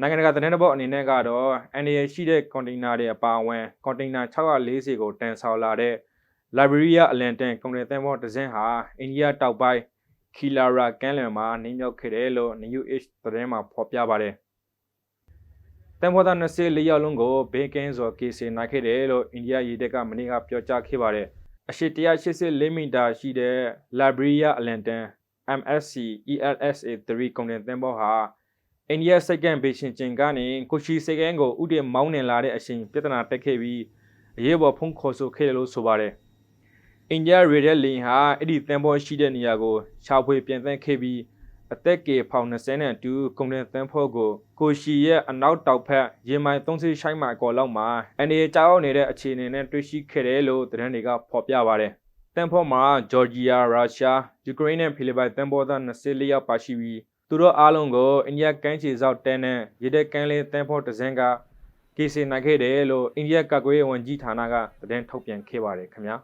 နိုင်ငံတကာသတင်းတပုတ်အနေနဲ့ကတော့ NDA ရှိတဲ့ကွန်တိန်နာတွေအပါအဝင်ကွန်တိန်နာ640ကိုတန်ဆောင်လာတဲ့ Liberia Atlantic ကွန်တိန်သင်္ဘောတစ်စင်းဟာအိန္ဒိယတောက်ပိုင်း Kilara ကမ်းလွန်မှာနင်းမြောက်ခဲ့တယ်လို့ New Age သတင်းမှာဖော်ပြပါတယ်။တန်ဖိုးသား24ရောက်လုံးကိုဘေးကင်းစွာကေစီနိုင်ခဲ့တယ်လို့အိန္ဒိယရေတပ်ကမနေ့ကပြောကြားခဲ့ပါတယ်။အရှိ184မီတာရှိတဲ့ Liberia Atlantic MSC ELSA 3ကုန်တင်သင်္ဘောဟာ အိန္ဒိယစိတ်ကန့်ဘေရှင်ကျင်ကနေကိုချီစိတ်ကန်းကိုဥတည်မောင်းနှင်လာတဲ့အချိန်ပြဿနာတက်ခဲ့ပြီးအရေးပေါ်ဖုံးခေါ်ဆိုခဲ့တယ်လို့ဆိုပါတယ်။အိန္ဒိယရေတပ်လင်းဟာအဲ့ဒီသင်္ဘောရှိတဲ့နေရာကိုခြောက်ဖွေပြန်သန်းခဲ့ပြီးအသက်ကေဖောင်20နဲ့အတူကုန်တင်သင်္ဘောကိုကိုရှီရဲ့အနောက်တောက်ဖက်ရေမိုင်30ရှိုင်းမိုင်ကော်လောက်မှာအနေကြောက်နေတဲ့အခြေအနေနဲ့တွေ့ရှိခဲ့တယ်လို့သတင်းတွေကဖော်ပြပါတယ်။တန်ဖို့မှာဂျော်ဂျီယာရုရှားယူကရိန်းနဲ့ဖိလစ်ပိုင်တန်ဖိုးသား24ယောက်ပါရှိပြီး သူတို့အားလုံးကိုအိန္ဒိယကမ်းခြေစောက်တဲနဲ့ရေတပ်ကမ်းလေးတန်ဖို့တစ်စင်းကကေစီနိုင်ခဲ့တယ်လို့အိန္ဒိယကာကွယ်ရေးဝန်ကြီးဌာနကသတင်းထုတ်ပြန်ခဲ့ပါတယ်ခင်ဗျာ